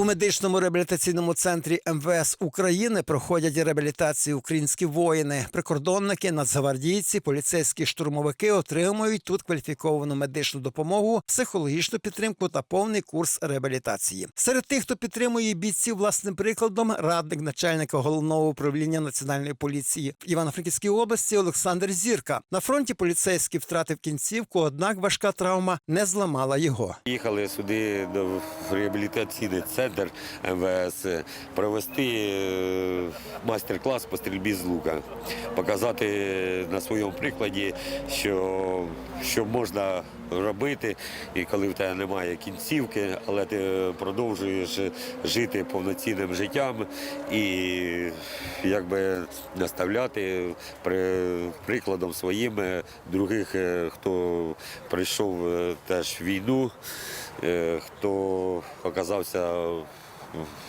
У медичному реабілітаційному центрі МВС України проходять реабілітацію українські воїни. Прикордонники, нацгвардійці, поліцейські штурмовики отримують тут кваліфіковану медичну допомогу, психологічну підтримку та повний курс реабілітації. Серед тих, хто підтримує бійців власним прикладом, радник начальника головного управління національної поліції в Івано-Франківській області Олександр Зірка. На фронті поліцейський втратив кінцівку, однак важка травма не зламала його. Їхали сюди до реабілітаційний центр МВС провести е, майстер-клас по стрільбі з лука, показати на своєму прикладі, що, що можна робити, і коли в тебе немає кінцівки, але ти продовжуєш жити повноцінним життям і якби наставляти при, прикладом своїм е, других, е, хто прийшов е, теж війну, хто оказався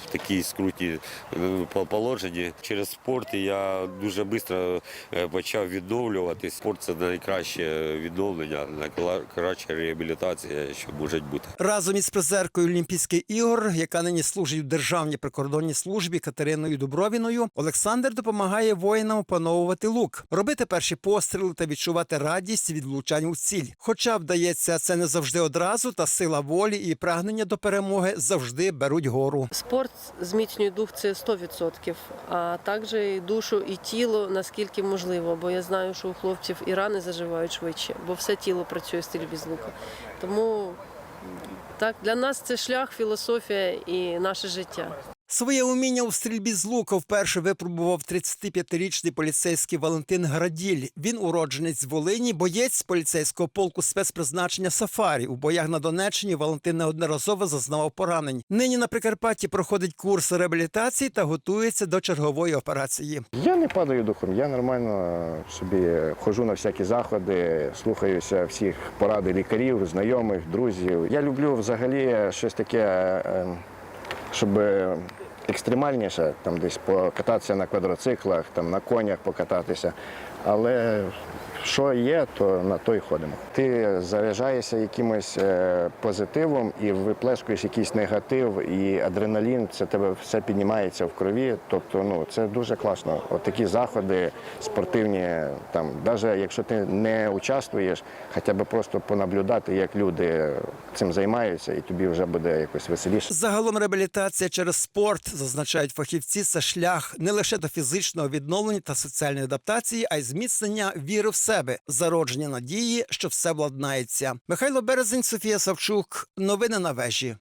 в такій скруті е, положенні. Через спорт я дуже швидко е, почав відновлюватись. Спорт це найкраще відновлення, найкраща реабілітація, що може бути. Разом із призеркою Олімпійських ігор, яка нині служить у державній прикордонній службі Катериною Дубровіною, Олександр допомагає воїнам опановувати лук, робити перші постріли та відчувати радість від влучань у ціль. Хоча вдається це не завжди одразу, та сила волі і прагнення до перемоги завжди беруть гору. Спорт зміцнює дух це 100%, а також і душу і тіло наскільки можливо, бо я знаю, що у хлопців і рани заживають швидше, бо все тіло працює в стрільбі з лука. Тому так для нас це шлях, філософія і наше життя. Своє уміння у стрільбі з лука вперше випробував 35-річний поліцейський Валентин Граділь. Він уродженець Волині, боєць поліцейського полку спецпризначення Сафарі. У боях на Донеччині Валентин неодноразово зазнавав поранень. Нині на Прикарпатті проходить курс реабілітації та готується до чергової операції. Я не падаю духом, я нормально собі ходжу на всякі заходи, слухаюся всіх поради лікарів, знайомих, друзів. Я люблю взагалі щось таке, е, щоб екстремальніше, там десь покататися на квадроциклах, там на конях покататися. Але що є, то на то й ходимо. Ти заряджаєшся якимось е, позитивом і виплескуєш якийсь негатив, і адреналін, це тебе все піднімається в крові. Тобто, ну це дуже класно. От такі заходи спортивні, там, навіть якщо ти не участвуєш, хоча б просто понаблюдати, як люди цим займаються, і тобі вже буде якось веселіше. Загалом реабілітація через спорт зазначають фахівці. Це шлях не лише до фізичного відновлення та соціальної адаптації, а й зміцнення віри в себе, зародження надії, що все владнається. Михайло Березень, Софія Савчук. Новини на вежі.